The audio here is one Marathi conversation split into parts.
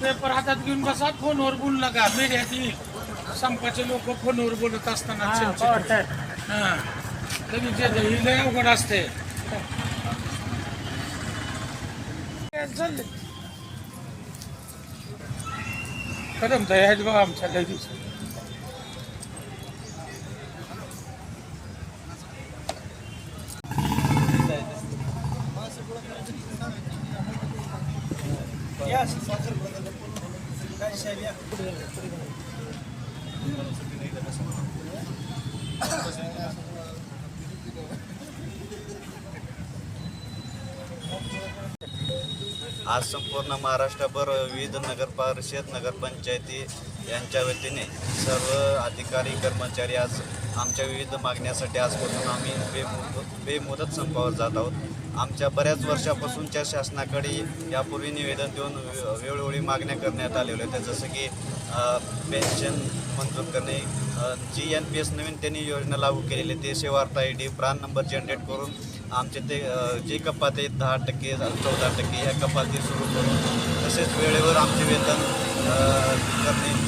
पेपर हातात घेऊन बसा फोनवर बोलू नका. मीडियाची संपाचे लोक फोनवर बोलत असताना हा लगेच. ही लय अवघड असते. कदम तर आहेत बघा आमच्या लय दिवसात. या साखर काय शैली आज संपूर्ण महाराष्ट्रभर विविध नगर परिषद नगरपंचायती यांच्या वतीने सर्व अधिकारी कर्मचारी आज आमच्या विविध मागण्यासाठी आजपासून आम्ही बेमुदत बेमुदत संपावर जात आहोत. आमच्या बऱ्याच वर्षापासूनच्या शासनाकडे यापूर्वी निवेदन देऊन वे- वेळोवेळी मागण्या करण्यात आलेल्या होत्या. जसं की पेन्शन मंजूर करणे जी एन पी एस नवीन त्यांनी योजना लागू केलेली ते Sevaarth I D PRAN number generate करून आमचे ते जे कपात आहेत दहा टक्के चौदा टक्के ह्या कपाती सुरू करून तसेच वेळेवर आमचे वेतन करणे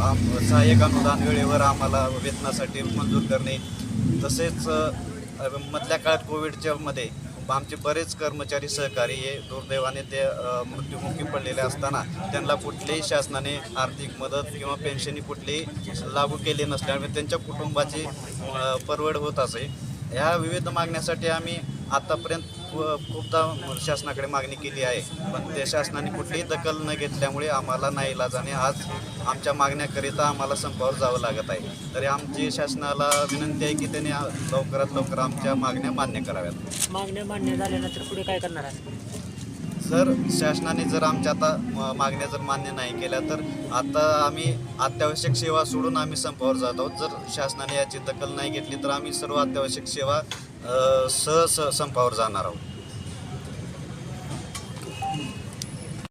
आम- सहाय्यक अनुदान वेळेवर आम्हाला वेतनासाठी मंजूर करणे तसेच मधल्या काळात कोविडच्या मध्ये आमचे बरेच कर्मचारी सहकारी हे दुर्दैवाने ते मृत्युमुखी पडलेले असताना त्यांना कुठल्याही शासनाने आर्थिक मदत किंवा पेन्शनी कुठलीही लागू केली नसल्यामुळे त्यांच्या कुटुंबाची परवड होत असे. ह्या विविध मागण्यासाठी आम्ही आतापर्यंत खूपदा शासनाकडे मागणी केली आहे. पण ते शासनाने कुठलीही दखल न घेतल्यामुळे आम्हाला नाही इलाजाने आज आमच्या मागण्याकरिता आम्हाला संपावर जावं लागत आहे. तरी आमची शासनाला विनंती आहे की त्यांनी लवकरात लवकर आमच्या मागण्या मान्य कराव्यात. मागण्या मान्य झाल्यानंतर पुढे काय करणार आहे जर शासनाने जर आमच्या आता म- मागण्या जर मान्य नाही केल्या तर आता आम्ही अत्यावश्यक सेवा सोडून आम्ही संपावर जात आहोत. जर शासनाने याची दखल नाही घेतली तर आम्ही सर्व अत्यावश्यक सेवा सहज संपावर जाणार आहोत.